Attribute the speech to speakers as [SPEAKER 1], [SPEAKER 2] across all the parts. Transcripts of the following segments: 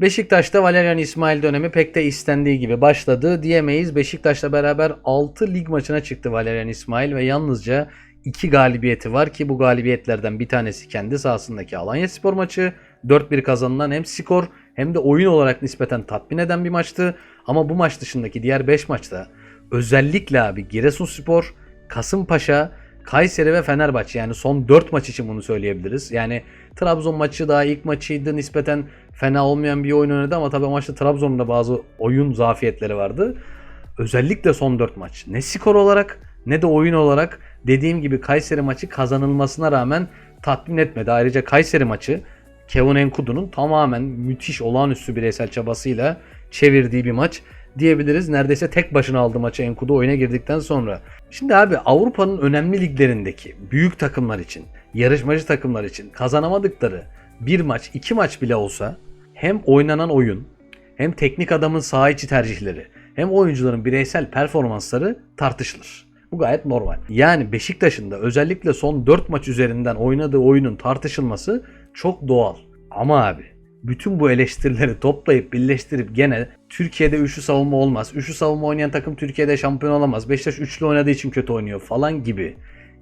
[SPEAKER 1] Beşiktaş'ta Valerian İsmail dönemi pek de istendiği gibi başladı diyemeyiz. Beşiktaş'la beraber 6 lig maçına çıktı Valerian İsmail ve yalnızca 2 galibiyeti var ki bu galibiyetlerden bir tanesi kendi sahasındaki Alanya Spor maçı. 4-1 kazanılan hem skor hem de oyun olarak nispeten tatmin eden bir maçtı. Ama bu maç dışındaki diğer 5 maçta özellikle abi Giresunspor, Kasımpaşa, Kayseri ve Fenerbahçe yani son 4 maç için bunu söyleyebiliriz. Yani Trabzon maçı daha ilk maçıydı nispeten fena olmayan bir oyun oynadı ama tabii maçta Trabzon'un da bazı oyun zafiyetleri vardı. Özellikle son 4 maç ne skor olarak ne de oyun olarak dediğim gibi Kayseri maçı kazanılmasına rağmen tatmin etmedi. Ayrıca Kayseri maçı Kevin Enkudu'nun tamamen müthiş olağanüstü bireysel çabasıyla çevirdiği bir maç diyebiliriz. Neredeyse tek başına aldı maçı Enkudu oyuna girdikten sonra. Şimdi abi Avrupa'nın önemli liglerindeki büyük takımlar için, yarışmacı takımlar için kazanamadıkları bir maç, iki maç bile olsa hem oynanan oyun, hem teknik adamın saha içi tercihleri, hem oyuncuların bireysel performansları tartışılır. Bu gayet normal. Yani Beşiktaş'ın da özellikle son 4 maç üzerinden oynadığı oyunun tartışılması çok doğal. Ama abi bütün bu eleştirileri toplayıp birleştirip gene Türkiye'de üçlü savunma olmaz. Üçlü savunma oynayan takım Türkiye'de şampiyon olamaz. Beşiktaş üçlü oynadığı için kötü oynuyor falan gibi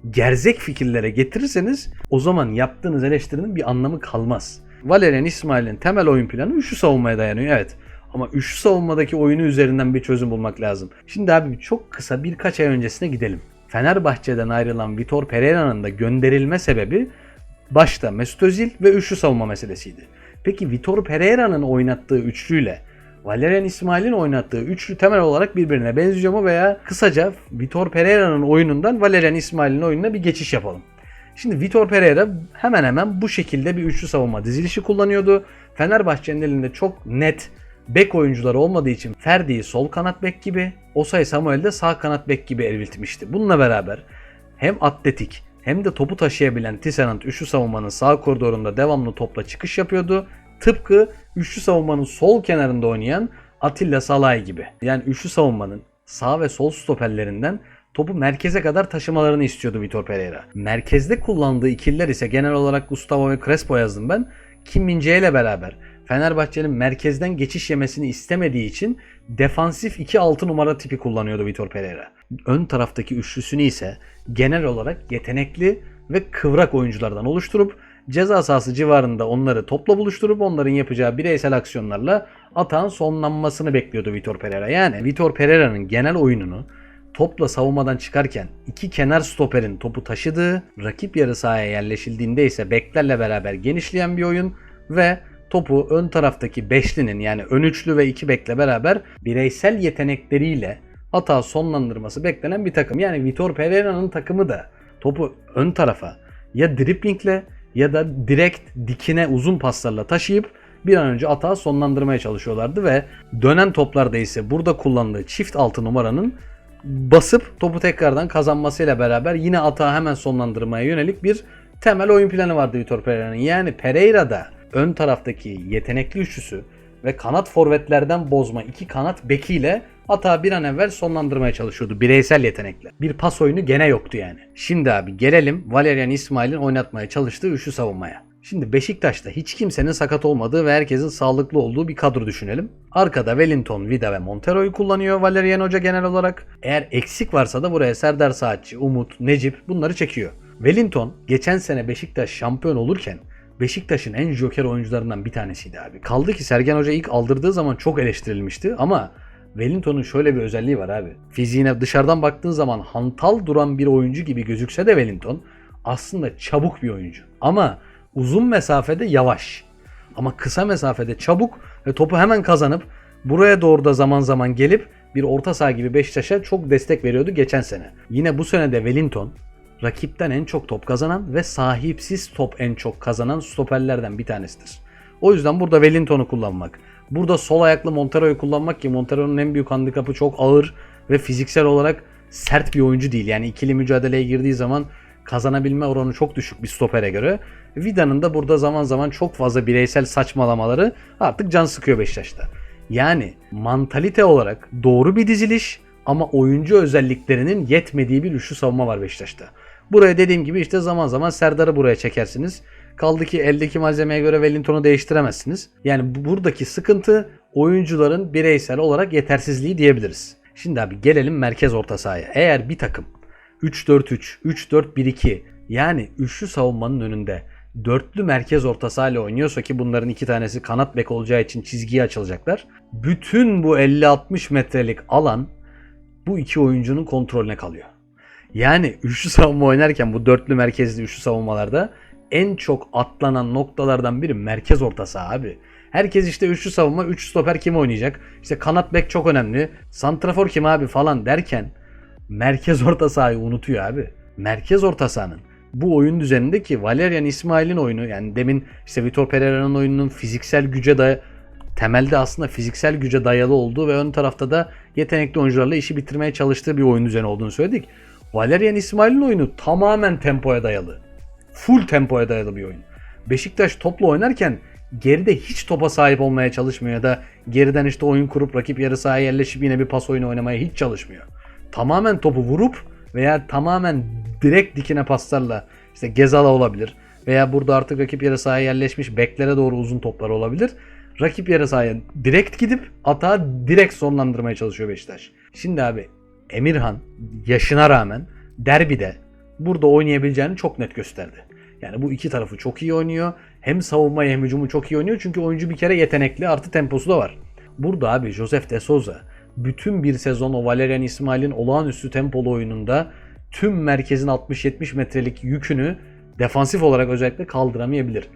[SPEAKER 1] gerzek fikirlere getirirseniz o zaman yaptığınız eleştirinin bir anlamı kalmaz. Valerian İsmail'in temel oyun planı üçlü savunmaya dayanıyor evet. Ama üçlü savunmadaki oyunu üzerinden bir çözüm bulmak lazım. Şimdi abi çok kısa birkaç ay öncesine gidelim. Fenerbahçe'den ayrılan Vitor Pereira'nın da gönderilme sebebi başta Mesut Özil ve üçlü savunma meselesiydi. Peki Vitor Pereira'nın oynattığı üçlüyle Valerian İsmail'in oynattığı üçlü temel olarak birbirine benziyor mu veya kısaca Vitor Pereira'nın oyunundan Valerian İsmail'in oyununa bir geçiş yapalım. Şimdi Vitor Pereira hemen hemen bu şekilde bir üçlü savunma dizilişi kullanıyordu. Fenerbahçe'nin elinde çok net bek oyuncuları olmadığı için Ferdi'yi sol kanat bek gibi, Osay Samuel de sağ kanat bek gibi evriltmişti. Bununla beraber hem atletik hem de topu taşıyabilen Tisserand üçlü savunmanın sağ koridorunda devamlı topla çıkış yapıyordu. Tıpkı üçlü savunmanın sol kenarında oynayan Atilla Salay gibi. Yani üçlü savunmanın sağ ve sol stoperlerinden topu merkeze kadar taşımalarını istiyordu Vitor Pereira. Merkezde kullandığı ikililer ise genel olarak Gustavo ve Crespo yazdım ben. Kim Min-jae ile beraber Fenerbahçe'nin merkezden geçiş yemesini istemediği için defansif 2-6 numara tipi kullanıyordu Vitor Pereira. Ön taraftaki üçlüsünü ise genel olarak yetenekli ve kıvrak oyunculardan oluşturup ceza sahası civarında onları topla buluşturup onların yapacağı bireysel aksiyonlarla atağın sonlanmasını bekliyordu Vitor Pereira. Yani Vitor Pereira'nın genel oyununu topla savunmadan çıkarken iki kenar stoperin topu taşıdığı, rakip yarı sahaya yerleşildiğinde ise beklerle beraber genişleyen bir oyun ve topu ön taraftaki beşlinin yani ön üçlü ve iki bekle beraber bireysel yetenekleriyle hata sonlandırması beklenen bir takım. Yani Vitor Pereira'nın takımı da topu ön tarafa ya driplingle ya da direkt dikine uzun paslarla taşıyıp bir an önce atağı sonlandırmaya çalışıyorlardı ve dönen toplarda ise burada kullandığı çift altı numaranın basıp topu tekrardan kazanmasıyla beraber yine atağı hemen sonlandırmaya yönelik bir temel oyun planı vardı Vitor Pereira'nın. Yani Pereira'da ön taraftaki yetenekli üçlüsü ve kanat forvetlerden bozma iki kanat bekiyle hata bir an evvel sonlandırmaya çalışıyordu bireysel yetenekle. Bir pas oyunu gene yoktu yani. Şimdi abi gelelim Valerian İsmail'in oynatmaya çalıştığı üçlü savunmaya. Şimdi Beşiktaş'ta hiç kimsenin sakat olmadığı ve herkesin sağlıklı olduğu bir kadro düşünelim. Arkada Wellington, Vida ve Montero'yu kullanıyor Valerian Hoca genel olarak. Eğer eksik varsa da buraya Serdar Saatçi, Umut, Necip bunları çekiyor. Wellington geçen sene Beşiktaş şampiyon olurken Beşiktaş'ın en joker oyuncularından bir tanesiydi abi. Kaldı ki Sergen Hoca ilk aldırdığı zaman çok eleştirilmişti ama Wellington'un şöyle bir özelliği var abi. Fiziğine dışarıdan baktığın zaman hantal duran bir oyuncu gibi gözükse de Wellington aslında çabuk bir oyuncu. Ama uzun mesafede yavaş. Ama kısa mesafede çabuk ve topu hemen kazanıp buraya doğru da zaman zaman gelip bir orta saha gibi Beşiktaş'a çok destek veriyordu geçen sene. Yine bu sene de Wellington rakipten en çok top kazanan ve sahipsiz top en çok kazanan stoperlerden bir tanesidir. O yüzden burada Wellington'u kullanmak, burada sol ayaklı Montero'yu kullanmak ki Montero'nun en büyük handikapı çok ağır ve fiziksel olarak sert bir oyuncu değil. Yani ikili mücadeleye girdiği zaman kazanabilme oranı çok düşük bir stopere göre. Vida'nın da burada zaman zaman çok fazla bireysel saçmalamaları artık can sıkıyor Beşiktaş'ta. Yani mantalite olarak doğru bir diziliş ama oyuncu özelliklerinin yetmediği bir üçlü savunma var Beşiktaş'ta. Buraya dediğim gibi işte zaman zaman Serdar'ı buraya çekersiniz. Kaldı ki eldeki malzemeye göre Wellington'u değiştiremezsiniz. Yani bu- buradaki sıkıntı oyuncuların bireysel olarak yetersizliği diyebiliriz. Şimdi abi gelelim merkez orta sahaya. Eğer bir takım 3-4-3, 3-4-1-2 yani üçlü savunmanın önünde dörtlü merkez orta sahayla oynuyorsa ki bunların iki tanesi kanat bek olacağı için çizgiye açılacaklar. Bütün bu 50-60 metrelik alan bu iki oyuncunun kontrolüne kalıyor. Yani üçlü savunma oynarken bu dörtlü merkezli üçlü savunmalarda en çok atlanan noktalardan biri merkez orta saha abi. Herkes işte üçlü savunma, üç stoper kim oynayacak? İşte kanat bek çok önemli. Santrafor kim abi falan derken merkez orta sahayı unutuyor abi. Merkez orta sahanın bu oyun düzeninde ki Valerian İsmail'in oyunu yani demin işte Vitor Pereira'nın oyununun fiziksel güce day temelde aslında fiziksel güce dayalı olduğu ve ön tarafta da yetenekli oyuncularla işi bitirmeye çalıştığı bir oyun düzeni olduğunu söyledik. Valerian İsmail'in oyunu tamamen tempoya dayalı. Full tempoya dayalı bir oyun. Beşiktaş topla oynarken geride hiç topa sahip olmaya çalışmıyor ya da geriden işte oyun kurup rakip yarı sahaya yerleşip yine bir pas oyunu oynamaya hiç çalışmıyor. Tamamen topu vurup veya tamamen direkt dikine paslarla işte Gezala olabilir veya burada artık rakip yarı sahaya yerleşmiş beklere doğru uzun toplar olabilir. Rakip yarı sahaya direkt gidip atağı direkt sonlandırmaya çalışıyor Beşiktaş. Şimdi abi Emirhan yaşına rağmen derbide burada oynayabileceğini çok net gösterdi. Yani bu iki tarafı çok iyi oynuyor. Hem savunmayı hem hücumu çok iyi oynuyor. Çünkü oyuncu bir kere yetenekli artı temposu da var. Burada abi Josef de Souza bütün bir sezon o Valerian İsmail'in olağanüstü tempolu oyununda tüm merkezin 60-70 metrelik yükünü defansif olarak özellikle kaldıramayabilir.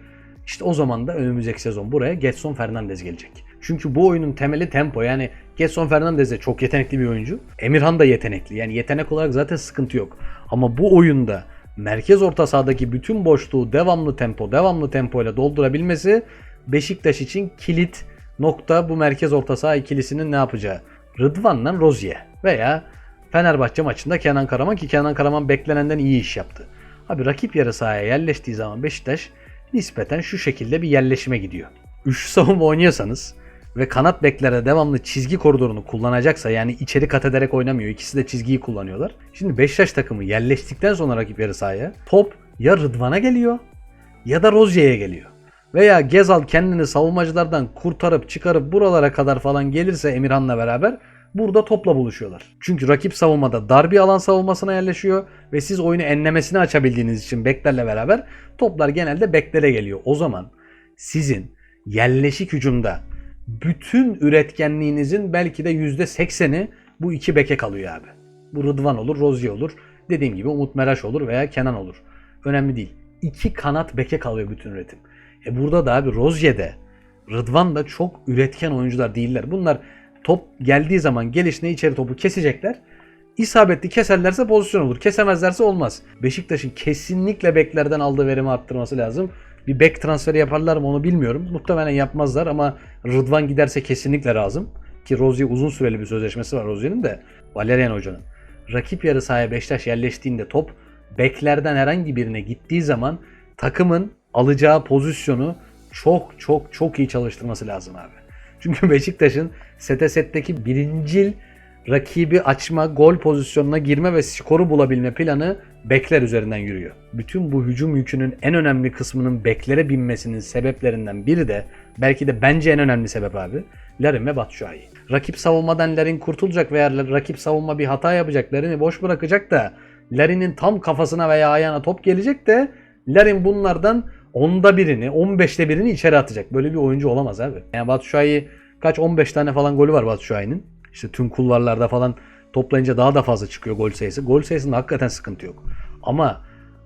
[SPEAKER 1] İşte o zaman da önümüzdeki sezon buraya Getson Fernandez gelecek. Çünkü bu oyunun temeli tempo. Yani Getson Fernandez de çok yetenekli bir oyuncu. Emirhan da yetenekli. Yani yetenek olarak zaten sıkıntı yok. Ama bu oyunda merkez orta sahadaki bütün boşluğu devamlı tempo, devamlı tempo ile doldurabilmesi Beşiktaş için kilit nokta bu merkez orta saha ikilisinin ne yapacağı. Rıdvan'la Rozier veya Fenerbahçe maçında Kenan Karaman ki Kenan Karaman beklenenden iyi iş yaptı. Abi rakip yarı sahaya yerleştiği zaman Beşiktaş nispeten şu şekilde bir yerleşime gidiyor. Üçlü savunma oynuyorsanız ve kanat beklere devamlı çizgi koridorunu kullanacaksa yani içeri kat ederek oynamıyor. İkisi de çizgiyi kullanıyorlar. Şimdi Beşiktaş takımı yerleştikten sonra rakip yarı sahaya top ya Rıdvan'a geliyor ya da Rozier'e geliyor. Veya Gezal kendini savunmacılardan kurtarıp çıkarıp buralara kadar falan gelirse Emirhan'la beraber burada topla buluşuyorlar. Çünkü rakip savunmada dar bir alan savunmasına yerleşiyor ve siz oyunu enlemesini açabildiğiniz için beklerle beraber toplar genelde beklere geliyor. O zaman sizin yerleşik hücumda bütün üretkenliğinizin belki de %80'i bu iki beke kalıyor abi. Bu Rıdvan olur, Rozier olur. Dediğim gibi Umut Meraş olur veya Kenan olur. Önemli değil. İki kanat beke kalıyor bütün üretim. E burada da abi Rozier'de, Rıdvan da çok üretken oyuncular değiller. Bunlar top geldiği zaman gelişine içeri topu kesecekler. İsabetli keserlerse pozisyon olur. Kesemezlerse olmaz. Beşiktaş'ın kesinlikle beklerden aldığı verimi arttırması lazım. Bir bek transferi yaparlar mı onu bilmiyorum. Muhtemelen yapmazlar ama Rıdvan giderse kesinlikle lazım. Ki Rozier uzun süreli bir sözleşmesi var Rozier'in de. Valerian Hoca'nın. Rakip yarı sahaya Beşiktaş yerleştiğinde top beklerden herhangi birine gittiği zaman takımın alacağı pozisyonu çok çok çok iyi çalıştırması lazım abi. Çünkü Beşiktaş'ın sete setteki birincil rakibi açma, gol pozisyonuna girme ve skoru bulabilme planı bekler üzerinden yürüyor. Bütün bu hücum yükünün en önemli kısmının beklere binmesinin sebeplerinden biri de belki de bence en önemli sebep abi Larin ve Batshuayi. Rakip savunmadan Larin kurtulacak veya rakip savunma bir hata yapacak, Larin'i boş bırakacak da Larin'in tam kafasına veya ayağına top gelecek de Larin bunlardan onda birini, 15'te birini içeri atacak. Böyle bir oyuncu olamaz abi. Yani Batshuayi kaç 15 tane falan golü var Batshuayi'nin. İşte tüm kulvarlarda falan toplayınca daha da fazla çıkıyor gol sayısı. Gol sayısında hakikaten sıkıntı yok. Ama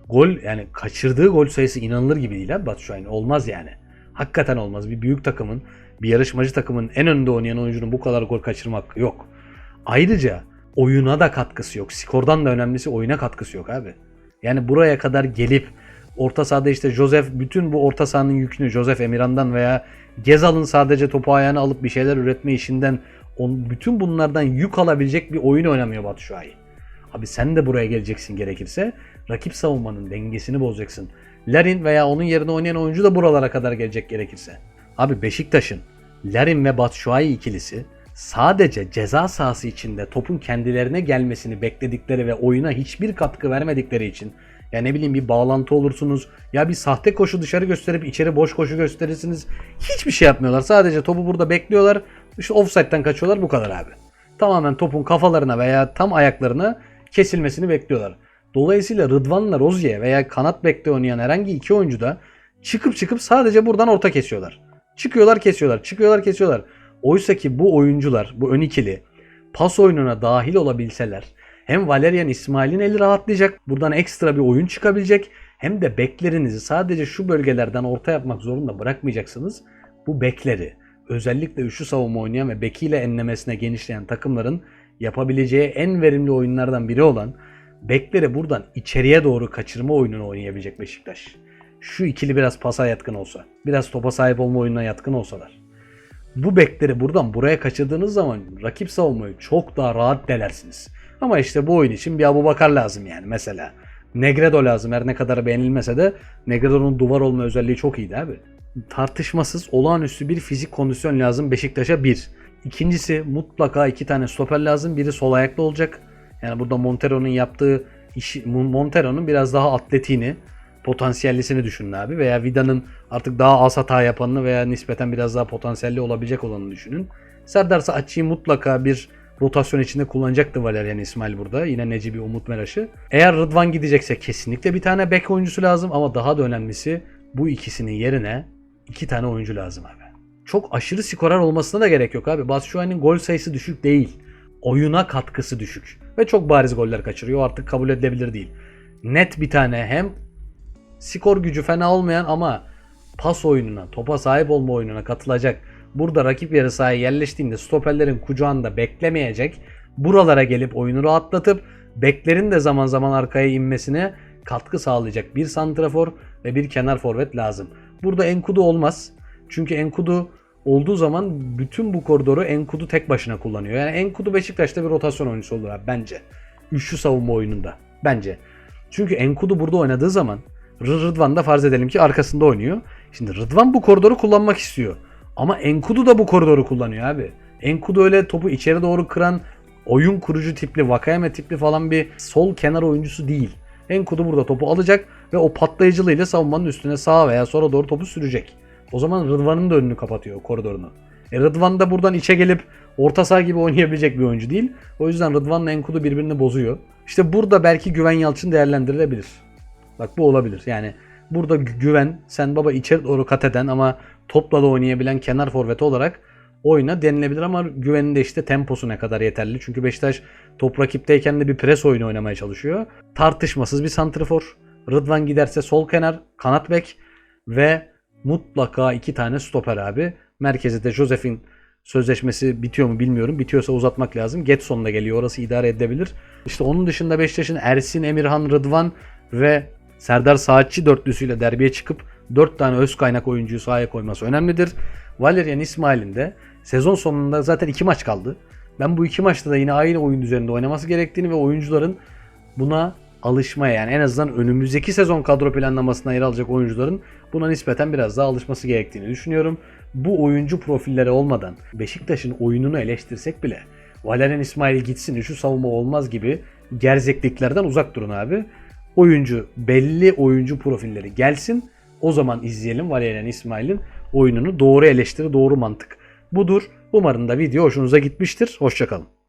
[SPEAKER 1] gol yani kaçırdığı gol sayısı inanılır gibi değil abi Batshuayi'nin. Olmaz yani. Hakikaten olmaz. Bir büyük takımın, bir yarışmacı takımın en önde oynayan oyuncunun bu kadar gol kaçırmak yok. Ayrıca oyuna da katkısı yok. Skordan da önemlisi oyuna katkısı yok abi. Yani buraya kadar gelip orta sahada işte Josef bütün bu orta sahanın yükünü Josef Emirhan'dan veya Gezal'ın sadece topu ayağına alıp bir şeyler üretme işinden on, bütün bunlardan yük alabilecek bir oyun oynamıyor Batu Şuay. Abi sen de buraya geleceksin gerekirse. Rakip savunmanın dengesini bozacaksın. Larin veya onun yerine oynayan oyuncu da buralara kadar gelecek gerekirse. Abi Beşiktaş'ın Larin ve Batshuayi ikilisi sadece ceza sahası içinde topun kendilerine gelmesini bekledikleri ve oyuna hiçbir katkı vermedikleri için Ya ne bileyim bir bağlantı olursunuz. Ya bir sahte koşu dışarı gösterip içeri boş koşu gösterirsiniz. Hiçbir şey yapmıyorlar. Sadece topu burada bekliyorlar. İşte offside'den kaçıyorlar bu kadar abi. Tamamen topun kafalarına veya tam ayaklarına kesilmesini bekliyorlar. Dolayısıyla Rıdvan'la Rozier veya kanat bekte oynayan herhangi iki oyuncu da çıkıp çıkıp sadece buradan orta kesiyorlar. Çıkıyorlar kesiyorlar, çıkıyorlar kesiyorlar. Oysa ki bu oyuncular, bu ön ikili pas oyununa dahil olabilseler hem Valerian İsmail'in eli rahatlayacak, buradan ekstra bir oyun çıkabilecek hem de beklerinizi sadece şu bölgelerden orta yapmak zorunda bırakmayacaksınız. Bu bekleri özellikle üçlü savunma oynayan ve bekiyle enlemesine genişleyen takımların yapabileceği en verimli oyunlardan biri olan bekleri buradan içeriye doğru kaçırma oyununu oynayabilecek Beşiktaş. Şu ikili biraz pasa yatkın olsa, biraz topa sahip olma oyununa yatkın olsalar. Bu bekleri buradan buraya kaçırdığınız zaman rakip savunmayı çok daha rahat delersiniz. Ama işte bu oyun için bir Abu Bakar lazım yani mesela. Negredo lazım her ne kadar beğenilmese de Negredo'nun duvar olma özelliği çok iyiydi abi. Tartışmasız olağanüstü bir fizik kondisyon lazım Beşiktaş'a bir. İkincisi mutlaka iki tane stoper lazım. Biri sol ayaklı olacak. Yani burada Montero'nun yaptığı işi, Montero'nun biraz daha atletiğini, potansiyellisini düşünün abi. Veya Vida'nın artık daha az hata yapanını veya nispeten biraz daha potansiyelli olabilecek olanını düşünün. Serdar Saatçı'yı mutlaka bir rotasyon içinde kullanacaktı Valerian İsmail burada. Yine Necibi Umut Meraş'ı. Eğer Rıdvan gidecekse kesinlikle bir tane bek oyuncusu lazım ama daha da önemlisi bu ikisinin yerine iki tane oyuncu lazım abi. Çok aşırı skorer olmasına da gerek yok abi. Batshuayi'nin gol sayısı düşük değil. Oyuna katkısı düşük. Ve çok bariz goller kaçırıyor. Artık kabul edilebilir değil. Net bir tane hem skor gücü fena olmayan ama pas oyununa, topa sahip olma oyununa katılacak. Burada rakip yarı sahaya yerleştiğinde stoperlerin kucağında beklemeyecek. Buralara gelip oyunu rahatlatıp beklerin de zaman zaman arkaya inmesine katkı sağlayacak bir santrafor ve bir kenar forvet lazım. Burada Enkudu olmaz. Çünkü Enkudu olduğu zaman bütün bu koridoru Enkudu tek başına kullanıyor. Yani Enkudu Beşiktaş'ta bir rotasyon oyuncusu olur abi bence. Üçlü savunma oyununda. Bence. Çünkü Enkudu burada oynadığı zaman Rıdvan da farz edelim ki arkasında oynuyor. Şimdi Rıdvan bu koridoru kullanmak istiyor. Ama Enkudu da bu koridoru kullanıyor abi. Enkudu öyle topu içeri doğru kıran oyun kurucu tipli, Vakayeme tipli falan bir sol kenar oyuncusu değil. Enkudu burada topu alacak ve o patlayıcılığıyla savunmanın üstüne sağa veya sola doğru topu sürecek. O zaman Rıdvan'ın da önünü kapatıyor koridorunu. E Rıdvan da buradan içe gelip orta saha gibi oynayabilecek bir oyuncu değil. O yüzden Rıdvan'la Enkudu birbirini bozuyor. İşte burada belki Güven Yalçın değerlendirilebilir. Bak bu olabilir. Yani burada gü- Güven sen baba içeri doğru kat eden ama topla da oynayabilen kenar forveti olarak oyuna denilebilir ama Güven'in de işte temposu ne kadar yeterli. Çünkü Beşiktaş top rakipteyken de bir pres oyunu oynamaya çalışıyor. Tartışmasız bir santrifor. Rıdvan giderse sol kenar, kanat bek ve mutlaka iki tane stoper abi. Merkeze de Josef'in sözleşmesi bitiyor mu bilmiyorum. Bitiyorsa uzatmak lazım. Getson da geliyor. Orası idare edilebilir. İşte onun dışında Beşiktaş'ın Ersin, Emirhan, Rıdvan ve Serdar Saatçi dörtlüsüyle derbiye çıkıp 4 tane öz kaynak oyuncuyu sahaya koyması önemlidir. Valerian İsmail'in de sezon sonunda zaten 2 maç kaldı. Ben bu iki maçta da yine aynı oyun üzerinde oynaması gerektiğini ve oyuncuların buna alışmaya yani en azından önümüzdeki sezon kadro planlamasına yer alacak oyuncuların buna nispeten biraz daha alışması gerektiğini düşünüyorum. Bu oyuncu profilleri olmadan Beşiktaş'ın oyununu eleştirsek bile Valerian İsmail gitsin şu savunma olmaz gibi gerzekliklerden uzak durun abi. Oyuncu belli oyuncu profilleri gelsin. O zaman izleyelim Valerian İsmail'in oyununu doğru eleştiri, doğru mantık. Budur. Umarım da video hoşunuza gitmiştir. Hoşçakalın.